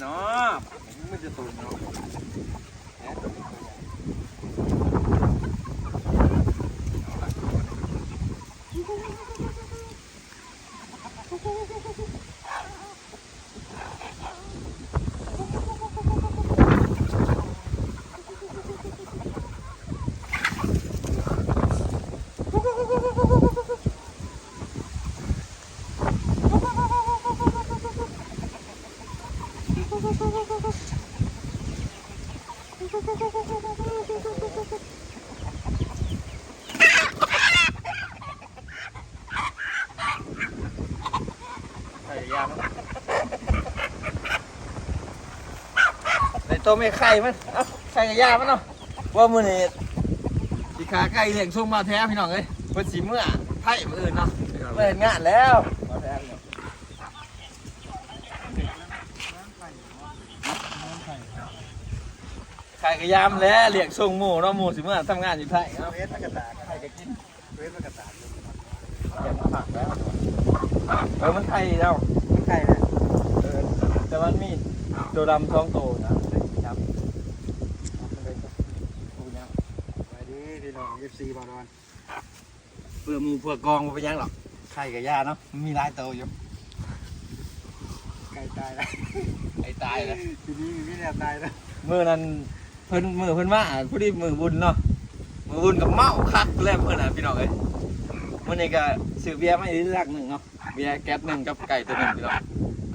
เนาะไม่จะตุนเนาะโอ้โห ใส่ยามันในตัวไม่ไข่มันเอ้าใส่ยามันเนาะว่ามือนี่สีขาไก่เลี้ยงช่วงมาแท้พี่น้องเอ้ยเพิ่นสีเมื่อไผ่มืออื่นเนาะเปิดงานแล้วมาแท้พี่น้อง ไข่กระยามแล้วเลี้ยงช่วงหมูเนาะหมูสิเมื่อทำงานอยู่ไทยเนาะเวสกระตากไข่ก็กินเวสกระตากเก็บมาผักแล้วเออมันไข่แล้วไม่ใช่นะเออแต่มันมีตัวดำท้องโตนะดำดูนะไปดีพี่น้องเอฟซีบอลอนเพื่อหมูเพื่อกองมันไปยังหรอกไข่กับยาเนาะมันมีหลายตัวอยู่ไก่ตายแล้วไอ้ตายเลยทีนี้มีแนวตายแล้วมือนั้น เพิ่นมือเพิ่นมาพอดีมือบุญเนาะมือบุญกับเมาคักแล้วเพิ่นน่ะพี่น้องเอ้ยมื้อนี้ก็ซื้อเบียร์มาอีกลักหนึ่งเนาะเบียร์แก๊สหนึ่งกับไก่ตัวหนึ่งพี่น้อง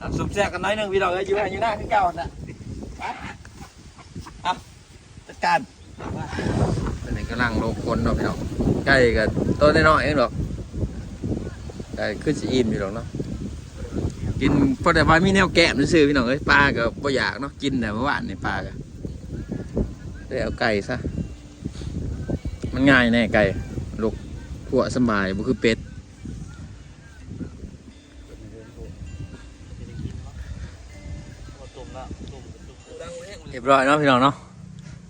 อะสุบแซ่กันน้อยหนึงพี่น้องเอ้ยอยู่ให้อยู่หน้าคือเก่าน่ะไปเอาจัดการอันนี้กำลังโลกคนเนาะพี่น้องไก่กับตัวน้อยๆเองหรอกไก่ขึ้นสีอิ่มอยู่หรอกเนาะกินพอแต่ว่ามีแนวแกะมันซื้อพี่น้องเอ้ยปลาก็บ่อยากเนาะกินแต่เมื่อวานนี่ปลาก็ ได้เอาไก่ซะ มันง่ายแน่ไก่ลูกขัวสบายบ่คือเป็ดเรียบร้อยเนาะพี่น้องเนาะ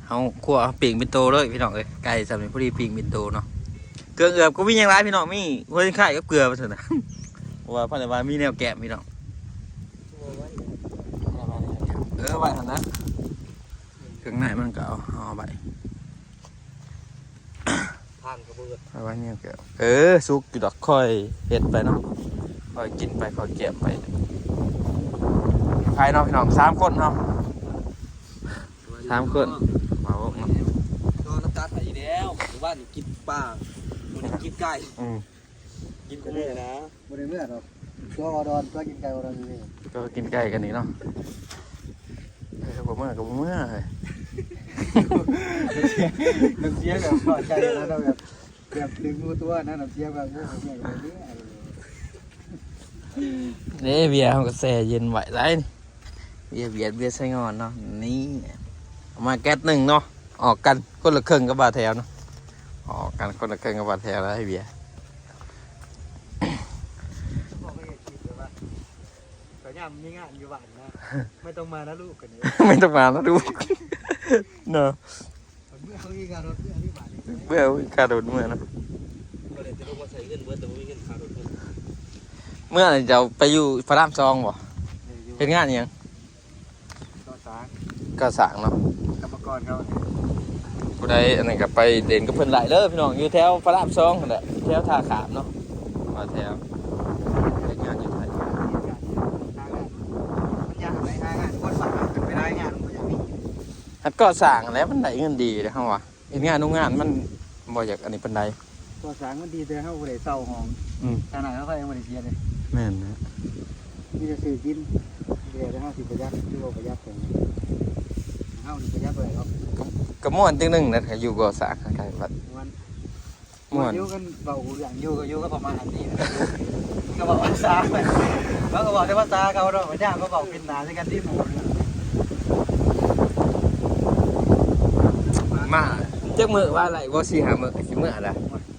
เอาขัวปิ่งเป็นโตเลยพี่น้องเอ้ยไก่สำเร็จพอดีปิ่งเป็นโตเนาะเกลือเอือบก็มีอย่างไรพี่น้องมีหัวไข่กับเกลือไปเถอะนะว่าพันธุ์วามีแนวแกะพี่น้องเออไว้หันนะ เครื่องในมันก็เอาเอาไปทานกระเบือเอาไว้แนวแกะเออสุกอยู่ดอกค่อยเห็ดไปเนาะค่อยกินไปค่อยเก็บไปใครเนาะพี่น้องสามคนเนาะสามคนมาบอกเนาะโดนน้ำตาลไปอีกแล้วหรือว่านี่กินปลาวันนี้กินไก่อืมกินกุ้งเลยนะบริเวณหรอกตัวอดอนตัวกินไก่อดอนนี่ก็กินไก่กันนี่เนาะเออผมเมื่อกับผมเมื่อเลย น้ำเสียแบบปลอดใจแล้วแบบแบบดึงมือตัวนะน้ำเสียแบบมือเนี่ยแบบนี้นี่เบียร์เขาก็แช่เย็นไหวไรนี่เบียร์เบียร์เบียร์ใส่งอนเนาะนี่เอามาแก๊สหนึ่งเนาะออกกันคนละครึ่งกับบาทแถวเนาะออกกันคนละครึ่งกับบาทแถวแล้วให้เบียร์บอกไม่คิดเลยว่าแต่ย่ามีงานอยู่บ้านนะไม่ต้องมานะลูกกันนี้ไม่ต้องมาแล้วดู เนาะเมื่อเขามีการรถเมื่อที่บ้านนี่เบื่อการโดนเมื่อเนาะก็เลยจะลงมาใส่เงินเบิร์แต่ไม่มีเงินค่ารถเพิ่มเมื่อจะไปอยู่พระรามซองบ่เห็นงานอิหยังต่อสารก็สั่งเนาะกรรมกรเขาผู้ใดอันนั้นก็ไปเด่นกับเพิ่นหลายเด้อพี่น้องอยู่แถวพระรามซองนั่นแหละแถวท่าขามเนาะมาแถวเฮ็ดงานอยู่ไทย มันยากไหมงานคนฝากเป็นไปได้งานมันอย่างนี้ อันก็สั่งแล้วมันได้เงินดีเด้อเฮาว่าเฮ็ดงานโรงงานมันบ่อยากอันนี้ปานใดตัวสารมันดีแต่เขาบริเศร้าห้องอืมขนาดเขาก็ยังบริเสียเลยแม่นนะมีแต่ซื้อกินเดี๋ยวเขาสิประหยัดคือว่าประหยัดเป็นเขาสิประหยัดเลยครับก็ม่วนจังหนึงนะถ้าอยู่ก็สั่งคล้ายๆว่ามันม่วนอยู่กันเบาอย่างอยู่ก็อยู่ก็ประมาณอันนี้ก็บอกภาษาแล้วก็บอกแต่ภาษาเขาเนาะพระเจ้าก็บอกเป็นหนาในกันที่หมู่ มาจักมื้อว่าอะไรบ่สิหามื้อสิมื้อละ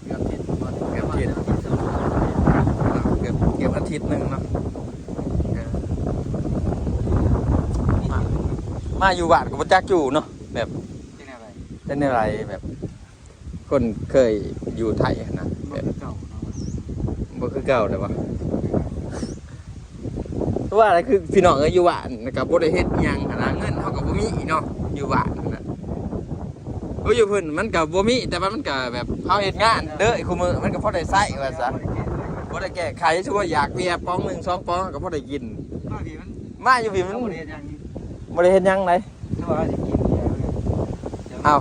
เกือบทิศหมดเกือบทิศเกือบเกือบอาทิตย์หนึงเนาะเออมามาอยู่บ้านก็บ่จักอยู่เนาะแบบที่ไหนไปเป็นอะไรแบบ คนเคยอยู่ไทยอะนะแบแบบบเก่าเนาะบ่คือเก่าแต่ว่าโตราะว่าอะไรคือพี่น้องเอ้ยอยู่บ้านนะครับบ่ได้เฮ็ดหยังหั้นนะเงินเฮาก็บ่มีเนาะอยู่บ้าน นั่นน่ะโอ้ยอยู่เพิ่นมันก็บ่มีแต่ว่ามันก็แบบเฮาเฮ็ดงานเด้อไอ้คุมื้อมันก็พอได้ใช้ว่าซะบ่ได้แก้ไขชั่วาอยากเบียร์ปองหนึ่งสองปองก็พอได้กินบางทีมันมาอยู่พี่มันมันบ่ได้อย่างนี้บ่ได้เฮ็ดหยังเลยถ้าว่าสิกินเนี่ยอ้าว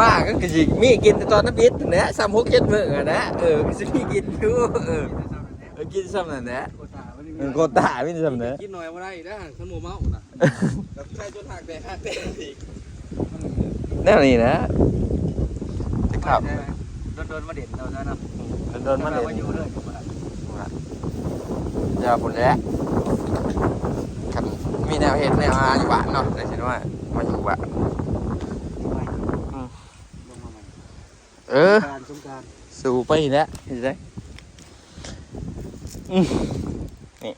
มาก็คือสิมีกินแต่ตอนนั้นปิดนั่นแหละซ้ำหกเจ็ดมื้ออะนะเออก็สิมีกินอยู่เออเออกินซ้ำนั่นแหละโคตามันเออโกตามีซ้ำนั่นกินหน่อยว่าได้นะขนมเมาน่ะแบบใส่จนหักแต่หักแต่อีก แนวนี้นะจะขับโดนๆมาเด่นเราซะเนาะโดนๆมาเลยว่าอยู่เลยอย่าผลแล้วครับมีแนวเห็ดแนวอาอยู่บ้านเนาะได้สิว่ามาอยู่บ้านลงมาใหม่เออการสงการสู่ไปอีกแล้วเห็นไหมอืมนี่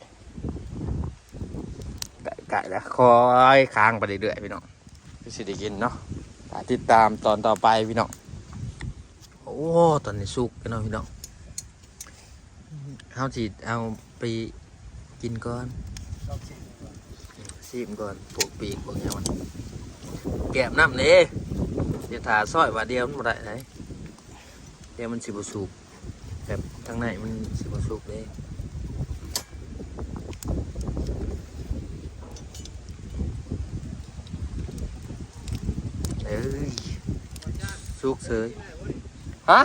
ไก่แล้วคอยค้างไปเรื่อยๆพี่น้องพี่สิได้กินเนาะฝาก ติดตามตอนต่อไปพี่น้องโอ้ตอนนี้สุกกันเนาะพี่น้องเอาจีเอาไปกินก่อนซีมก่อนปลูกปีกพวกนี้มันแกมน้ำนี่อย่าถาซอยว่าเดียวมันได้ไหนเดี๋ยวมันสิบสุกแบบทางในมันสิบสุกเลยเอ้ย สุกเสยฮะ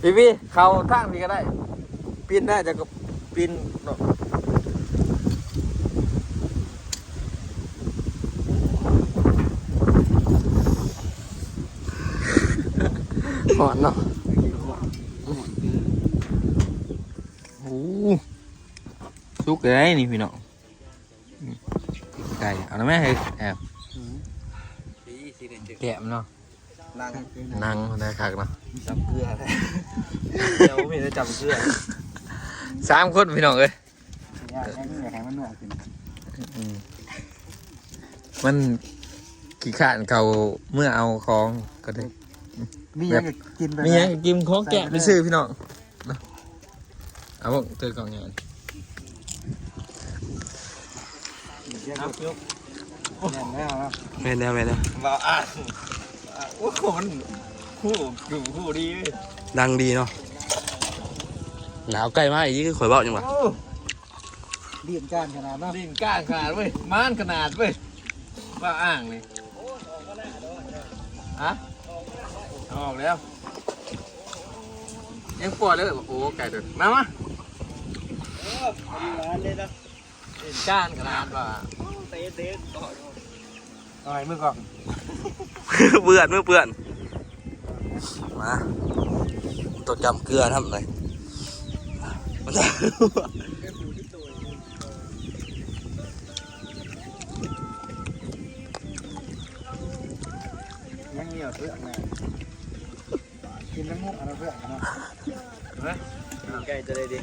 พี่พี่เขาทางพี่ก็ได้ ปีนได้จะก็ปีนเนาะหอนเนาะโอ้สุกเลยนี่พี่น้องไก่เอาหน่อยไหมเฮ้ยแอบ แกะมันเนาะล้างนั่งได้คักเนาะจับเกลือเลยเดี๋ยวผมเห็นจะจับเกลือสามคนพี่น้องเอ้ยอยากให้อยากให้มันเหนื่อยขึ้นอืมมันขี้ขานเขาเมื่อเอาของก็ได้ มียังก็กินไปมีหยังกินของแกะไปซื้อพี่น้องเนาะเอาบอกเจอกล่องงานนับยก แน่นแล้วนะแม่นแล้วแม่นแล้วบ่อ่านโอ้โหมันคู่อยู่คู่ดีเว้ยดังดีเนาะหนาวใกล้มากอีกคือข่อยเบ้าจังหวะโอ้เรียนการขนาดนั้นดินก้างขนาดเว้ยม่านขนาดเว้ยว่าอ่างเลยฮะเอาออกแล้วยังปวดเลยโอ้ไก่ตัวมามา ร้านเลยนะดิน ก้านขนาดว่าเตะเตะต่อยมือก่อนเปื่อนเมื่อเปื่อนมาตัวจำเกลือทำไรมันจะยังเหนียวเพื่อนนะกินน้ำมูกอะไรเพื่อนกันเนาะไก่จะได้ดี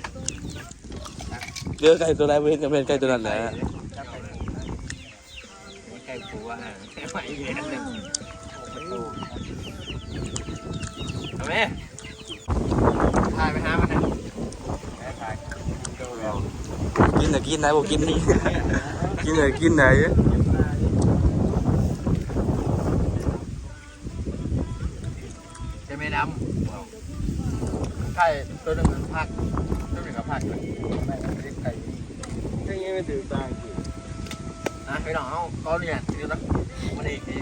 เลือไก่ตัวไหนเว้นจะเป็นไก่ตัวนั้นแหละไก่ปูอ่างแค่ไม่เย็นเลยเอาไมถ่ายไปหามันนะถ่ายกินแต่กินไหนบอกกินนี่กินแต่กินไหนจะไม่ดำไข่ตัวหนึ่งมันพัก ตัวหนึ่งก็กเลยไม่เรียกไก่ยังไม่ถือตายนะพี่น้องเอาเขาเนี่ยทีนี้นะมันอีกที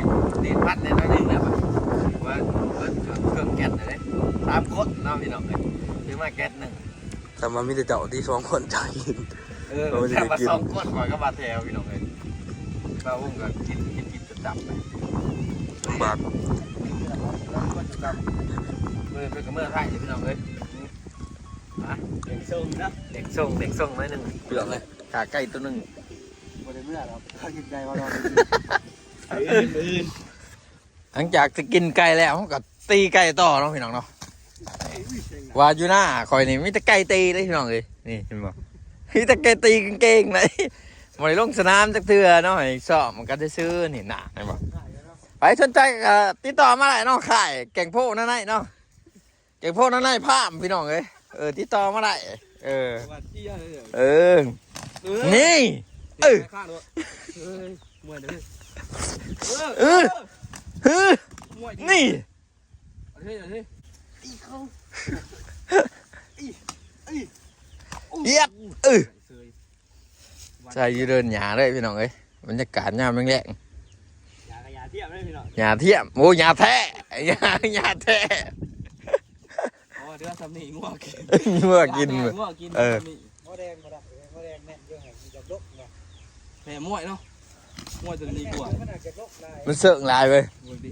ดีพัดในตัวหนึ่งนะว่าว่าเครื่องแก๊สเลยสามคนเนาะพี่น้องเลยซื้อมาแก๊สหนึ่งแต่มันมีแต่เจ้าที่สองคนจ่ายกินเออแค่มาสองคนก่อนก็บาแถวพี่น้องเลยบ้าอุ้มก็กินกินกินจะจับไปลำบากเมื่อเป็นกับเมื่อไทยพี่น้องเลย เด็กส้มนะเด็กส่งเด็กส่งน้อยหนึ่งเปลือกเลยขาไก่ตัวหนึ่งบริเมื่อเราเขากินไก่มาลองหลังจากจะกินไก่แล้วเขาก็ตีไก่ต่อเนาะพี่น้องเนาะว่าอยู่หน้าคอยนี่มีแต่ไก่ตีเลยพี่น้องเลยนี่เห็นบ่มีแต่ไก่ตีเก่งๆเลยมาลงสนามจักเทือเนาะไอ้สอบมันก็ได้ซื้อนี่หนาเห็นบ่ไปสนใจก็ติดต่อมาได้เนาะขายแก่งโพนั่นไงเนาะแก่งโพนั่นไงพามพี่น้องเลย เออติดต่อมาได้เออ ว่าเที่ยเลยเออนี่ เออ ข้างด้วยเฮ้ยมวยเลยเออเออมวยนี่เอาเฮ้ยเอาเฮ้ยอีเขาเยียบเออเสยใช่อยืเดินหยาเลยพี่น้องเอ้ยบรรยากาศยามแรงยากระยาเทียบเลยพี่น้อง ๆหยาเทียมโอ้หยาแท้หยาหยาแท้ อ๋อเดี๋ยวทำนี่งัวกินเมื่อกินงัมื้อวกินเอองัวแดงมาดับงัวแดงแน่นเยอะแห่งจะลกเนี่ยแม่มวยเนาะมวยตัวนี้กว่ามันเสื่องหลายเว้ย มวยดิ